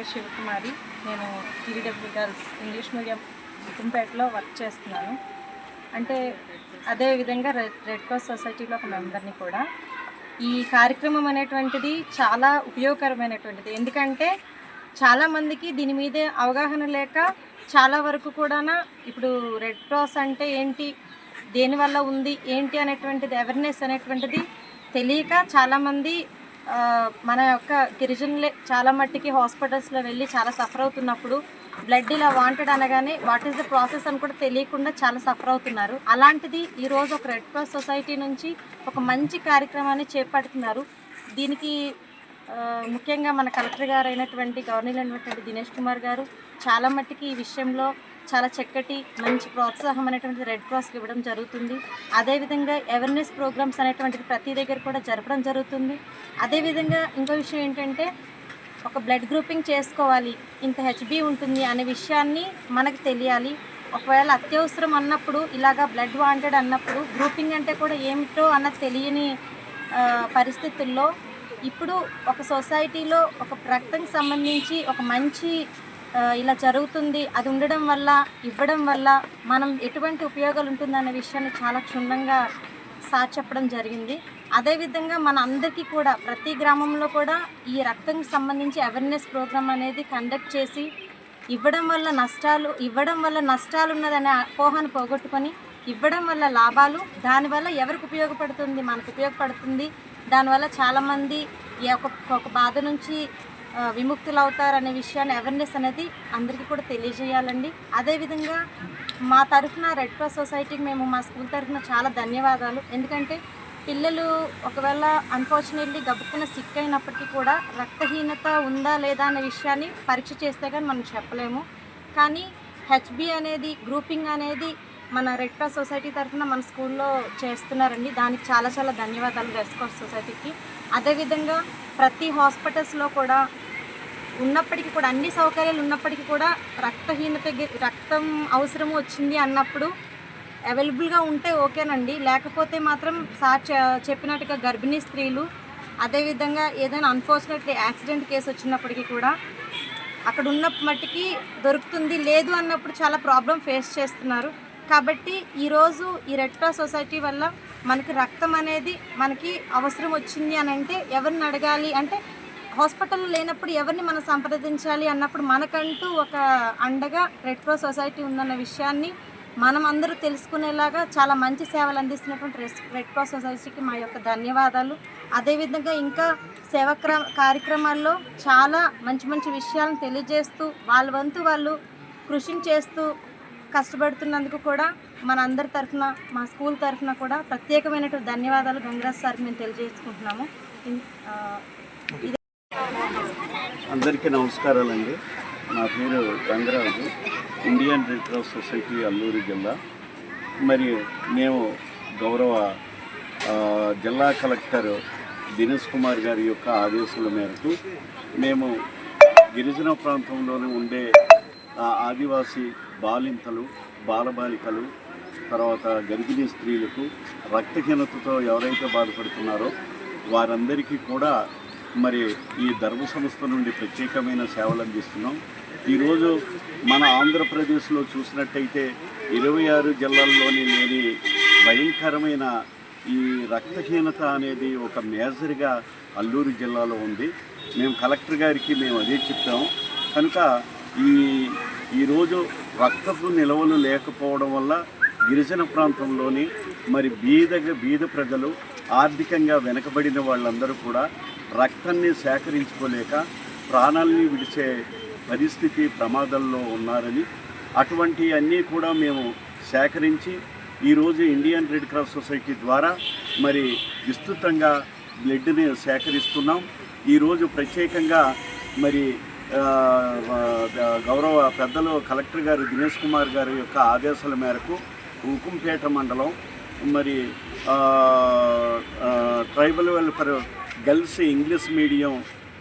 పేరు శివకుమారి. నేను TW girls English medium కుంపేటలో వర్క్ చేస్తున్నాను. అంటే అదే విధంగా రెడ్ రెడ్ క్రాస్ సొసైటీలో ఒక మెంబర్ని కూడా. ఈ కార్యక్రమం అనేటువంటిది చాలా ఉపయోగకరమైనటువంటిది. ఎందుకంటే చాలామందికి దీని మీదే అవగాహన లేక చాలా వరకు కూడా ఇప్పుడు రెడ్ క్రాస్ అంటే ఏంటి దేనివల్ల ఉంది ఏంటి అనేటువంటిది అవేర్నెస్ అనేటువంటిది తెలియక చాలామంది మన యొక్క గిరిజనులే చాలా మట్టికి హాస్పిటల్స్లో వెళ్ళి చాలా సఫర్ అవుతున్నప్పుడు బ్లడ్ ఇలా వాంటెడ్ అనగానే వాట్ ఈస్ ద ప్రాసెస్ అని కూడా తెలియకుండా చాలా సఫర్ అవుతున్నారు. అలాంటిది ఈరోజు ఒక రెడ్ క్రాస్ సొసైటీ నుంచి ఒక మంచి కార్యక్రమాన్ని చేపడుతున్నారు. దీనికి ముఖ్యంగా మన కలెక్టర్ గారు అయినటువంటి గవర్నర్ అయినటువంటి దినేష్ కుమార్ గారు చాలా మట్టికి ఈ విషయంలో చాలా చక్కటి మంచి ప్రోత్సాహం అనేటువంటిది రెడ్ క్రాస్కి ఇవ్వడం జరుగుతుంది. అదేవిధంగా అవేర్నెస్ ప్రోగ్రామ్స్ అనేటువంటిది ప్రతి దగ్గర కూడా జరపడం జరుగుతుంది. అదేవిధంగా ఇంకో విషయం ఏంటంటే ఒక బ్లడ్ గ్రూపింగ్ చేసుకోవాలి. ఇంత హెచ్బి ఉంటుంది అనే విషయాన్ని మనకు తెలియాలి. ఒకవేళ అత్యవసరం అన్నప్పుడు ఇలాగా బ్లడ్ వాంటెడ్ అన్నప్పుడు గ్రూపింగ్ అంటే కూడా ఏమిటో అన్న తెలియని పరిస్థితుల్లో ఇప్పుడు ఒక సొసైటీలో ఒక రక్తంకి సంబంధించి ఒక మంచి ఇలా జరుగుతుంది. అది ఉండడం వల్ల ఇవ్వడం వల్ల మనం ఎటువంటి ఉపయోగాలు ఉంటుందనే విషయాన్ని చాలా క్షుణ్ణంగా సార్ చెప్పడం జరిగింది. అదేవిధంగా మన అందరికీ కూడా ప్రతి గ్రామంలో కూడా ఈ రక్తం సంబంధించి అవేర్నెస్ ప్రోగ్రామ్ అనేది కండక్ట్ చేసి ఇవ్వడం వల్ల నష్టాలు ఇవ్వడం వల్ల నష్టాలు ఉన్నదనే అపోహను పోగొట్టుకొని ఇవ్వడం వల్ల లాభాలు దానివల్ల ఎవరికి ఉపయోగపడుతుంది? మనకు ఉపయోగపడుతుంది. దానివల్ల చాలామంది ఈ యొక్క ఒక బాధ నుంచి విముక్తులు అవుతారనే విషయాన్ని అవేర్నెస్ అనేది అందరికీ కూడా తెలియజేయాలండి. అదేవిధంగా మా తరఫున రెడ్ క్రాస్ సొసైటీకి మేము మా స్కూల్ తరఫున చాలా ధన్యవాదాలు. ఎందుకంటే పిల్లలు ఒకవేళ అన్ఫార్చునేట్లీ గబుక్కున సిక్ అయినప్పటికీ కూడా రక్తహీనత ఉందా లేదా అనే విషయాన్ని పరీక్ష చేస్తే కానీ మనం చెప్పలేము. కానీ హెచ్బి అనేది గ్రూపింగ్ అనేది మన రెడ్ క్రాస్ సొసైటీ తరఫున మన స్కూల్లో చేస్తున్నారండి. దానికి చాలా చాలా ధన్యవాదాలు రెడ్ క్రాస్ సొసైటీకి అదేవిధంగా ప్రతి హాస్పిటల్స్లో కూడా ఉన్నప్పటికీ కూడా అన్ని సౌకర్యాలు ఉన్నప్పటికీ కూడా రక్తహీనత రక్తం అవసరం వచ్చింది అన్నప్పుడు అవైలబుల్గా ఉంటే ఓకేనండి. లేకపోతే మాత్రం సార్ చెప్పినట్టుగా గర్భిణీ స్త్రీలు అదేవిధంగా ఏదైనా అన్ఫార్చునేట్లీ యాక్సిడెంట్ కేసు వచ్చినప్పటికీ కూడా అక్కడ ఉన్న మట్టికి దొరుకుతుంది లేదు అన్నప్పుడు చాలా ప్రాబ్లం ఫేస్ చేస్తున్నారు. కాబట్టి ఈరోజు ఈ రెడ్ క్రాస్ సొసైటీ వల్ల మనకి రక్తం అనేది మనకి అవసరం వచ్చింది అని అంటే ఎవరిని అడగాలి? అంటే హాస్పిటల్ లేనప్పుడు ఎవరిని మనం సంప్రదించాలి అన్నప్పుడు మనకంటూ ఒక అండగా రెడ్ క్రాస్ సొసైటీ ఉందన్న విషయాన్ని మనం అందరూ తెలుసుకునేలాగా చాలా మంచి సేవలు అందిస్తున్నటువంటి రెస్- రెడ్ క్రాస్ సొసైటీకి మా యొక్క ధన్యవాదాలు. అదేవిధంగా ఇంకా సేవ కార్యక్రమాల్లో చాలా మంచి మంచి విషయాలను తెలియజేస్తూ వాళ్ళ వంతు వాళ్ళు కృషి చేస్తూ కష్టపడుతున్నందుకు కూడా మన అందరి తరఫున మా స్కూల్ తరఫున కూడా ప్రత్యేకమైనటువంటి ధన్యవాదాలు గంగరాజ్ సార్కి మేము తెలియజేసుకుంటున్నాము. ఇన్- అందరికీ నమస్కారాలండి. నా పేరు Gangaraju Indian Red Cross Society Alluri జిల్లా. మరి మేము గౌరవ జిల్లా కలెక్టర్ దినేష్ కుమార్ గారి యొక్క ఆదేశాల మేరకు మేము గిరిజన ప్రాంతంలోనే ఉండే ఆదివాసీ బాలింతలు బాలబాలికలు తర్వాత గర్భిణీ స్త్రీలకు రక్తహీనతతో ఎవరైతే బాధపడుతున్నారో వారందరికీ కూడా మరి ఈ ధర్మ సంస్థ నుండి ప్రత్యేకమైన సేవలు అందిస్తున్నాం. ఈరోజు మన ఆంధ్రప్రదేశ్లో చూసినట్టయితే ఇరవై ఆరు జిల్లాల్లోని లేని భయంకరమైన ఈ రక్తహీనత అనేది ఒక మేజర్గా అల్లూరు జిల్లాలో ఉంది. మేము కలెక్టర్ గారికి మేము అదే చెప్తాం కనుక ఈ ఈరోజు రక్తపు నిల్వలు లేకపోవడం వల్ల గిరిజన ప్రాంతంలోని మరి బీద బీద ప్రజలు ఆర్థికంగా వెనకబడిన వాళ్ళందరూ కూడా రక్తాన్ని సేకరించుకోలేక ప్రాణాలని విడిచే పరిస్థితి ప్రమాదంలో ఉన్నారని అటువంటి అన్నీ కూడా మేము సేకరించి ఈరోజు ఇండియన్ రెడ్ క్రాస్ సొసైటీ ద్వారా మరి విస్తృతంగా బ్లడ్ని సేకరిస్తున్నాం. ఈరోజు ప్రత్యేకంగా మరి గౌరవ పెద్దలు కలెక్టర్ గారు దినేష్ కుమార్ గారి యొక్క ఆదేశాల మేరకు ఉకుంపేట మండలం మరి tribal welfare girls English medium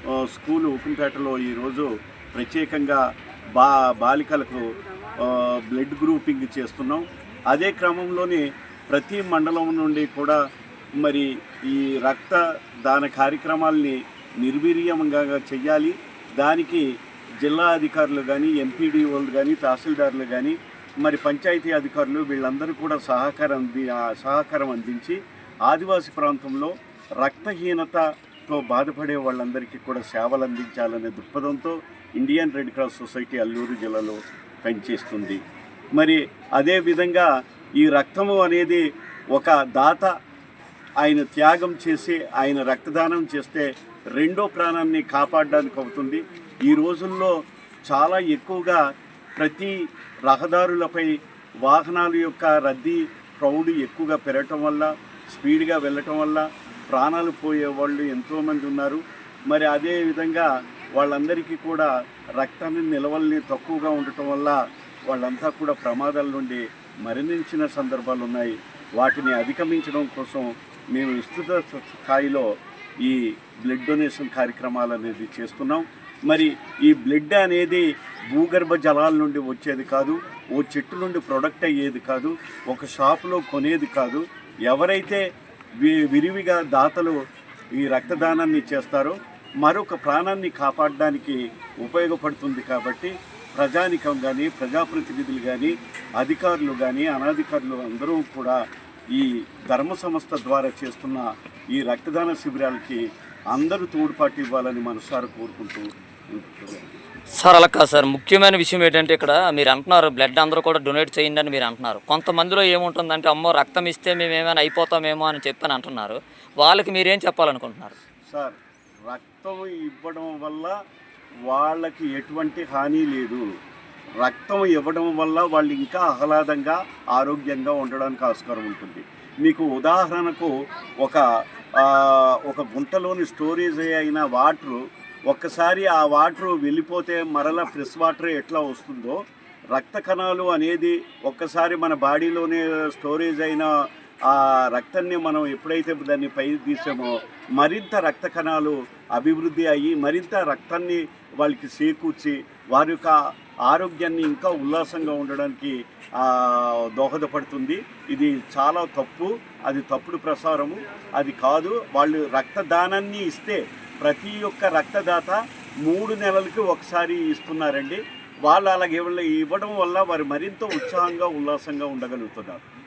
ఆ, స్కూల్ ఉకుంపేటలో ఈరోజు ప్రత్యేకంగా బా బాలికలకు బ్లడ్ గ్రూపింగ్ చేస్తున్నాం. అదే క్రమంలోనే ప్రతి మండలం నుండి కూడా మరి ఈ రక్త దాన కార్యక్రమాల్ని నిర్వీర్యంగా చేయాలి. దానికి జిల్లా అధికారులు కానీ ఎంపీడీఓలు కానీ తహసీల్దారులు కానీ మరి పంచాయతీ అధికారులు వీళ్ళందరూ కూడా సహకారం అంది సహకారం అందించి ఆదివాసీ ప్రాంతంలో రక్తహీనతతో బాధపడే వాళ్ళందరికీ కూడా సేవలు అందించాలనే దృక్పథంతో Indian Red Cross Society Alluru జిల్లాలో పనిచేస్తుంది. మరి అదేవిధంగా ఈ రక్తము అనేది ఒక దాత ఆయన త్యాగం చేసి ఆయన రక్తదానం చేస్తే రెండో ప్రాణాన్ని కాపాడడానికి అవుతుంది. ఈ రోజుల్లో చాలా ఎక్కువగా ప్రతి రహదారులపై వాహనాల యొక్క రద్దీ క్రౌడ్ ఎక్కువగా పెరగటం వల్ల స్పీడ్గా వెళ్ళటం వల్ల ప్రాణాలు పోయే వాళ్ళు ఎంతోమంది ఉన్నారు. మరి అదే విధంగా వాళ్ళందరికీ కూడా రక్తాన్ని నిలవల్ని తక్కువగా ఉండటం వల్ల వాళ్ళంతా కూడా ప్రమాదాల నుండి మరణించిన సందర్భాలు ఉన్నాయి వాటిని అధిగమించడం కోసం మేము విస్తృత స్థాయిలో ఈ బ్లడ్ డొనేషన్ కార్యక్రమాలు అనేది చేస్తున్నాం. మరి ఈ బ్లడ్ అనేది భూగర్భ జలాల నుండి వచ్చేది కాదు ఓ చెట్టు నుండి ప్రొడక్ట్ అయ్యేది కాదు ఒక షాపులో కొనేది కాదు. ఎవరైతే విరివిగా దాతలు ఈ రక్తదానాన్ని చేస్తారో మరొక ప్రాణాన్ని కాపాడడానికి ఉపయోగపడుతుంది కాబట్టి ప్రజానికం కానీ ప్రజాప్రతినిధులు కానీ అధికారులు కానీ అనాధికారులు అందరూ కూడా ఈ ధర్మ సంస్థ ద్వారా చేస్తున్న ఈ రక్తదాన శిబిరాలకి అందరూ తోడ్పాటు ఇవ్వాలని మనసారా కోరుకుంటూ. సార్ అలా కాదు సార్. ముఖ్యమైన విషయం ఏంటంటే ఇక్కడ మీరు అంటున్నారు బ్లడ్ అందరూ కూడా డొనేట్ చేయండి అని మీరు అంటున్నారు. కొంతమందిలో ఏముంటుందంటే అమ్మో రక్తం ఇస్తే మేము ఏమైనా అయిపోతామేమో అని చెప్పని అంటున్నారు. వాళ్ళకి మీరేం చెప్పాలనుకుంటున్నారు? సార్ రక్తం ఇవ్వడం వల్ల వాళ్ళకి ఎటువంటి హాని లేదు. రక్తం ఇవ్వడం వల్ల వాళ్ళు ఇంకా ఆహ్లాదంగా ఆరోగ్యంగా ఉండడానికి ఆస్కారం ఉంటుంది. మీకు ఉదాహరణకు ఒక ఒక గుంటలోని స్టోరేజ్ అయిన వాటరు ఒక్కసారి ఆ వాటర్ వెళ్ళిపోతే మరలా ఫ్రెష్ వాటర్ ఎట్లా వస్తుందో రక్త కణాలు అనేది ఒక్కసారి మన బాడీలోనే స్టోరేజ్ అయిన ఆ రక్తాన్ని మనం ఎప్పుడైతే దాన్ని పై తీసామో మరింత రక్త కణాలు అభివృద్ధి అయ్యి మరింత రక్తాన్ని వాళ్ళకి చేకూర్చి వారి యొక్క ఆరోగ్యాన్ని ఇంకా ఉల్లాసంగా ఉండడానికి దోహదపడుతుంది. ఇది చాలా తప్పు. అది తప్పుడు ప్రసారము. అది కాదు. వాళ్ళు రక్తదానాన్ని ఇస్తే ప్రతి ఒక్క రక్తదాత మూడు నెలలకి ఒకసారి ఇస్తున్నారండి. వాళ్ళు అలాగే ఇవ్వడం వల్ల వారు మరింత ఉత్సాహంగా ఉల్లాసంగా ఉండగలుగుతున్నారు.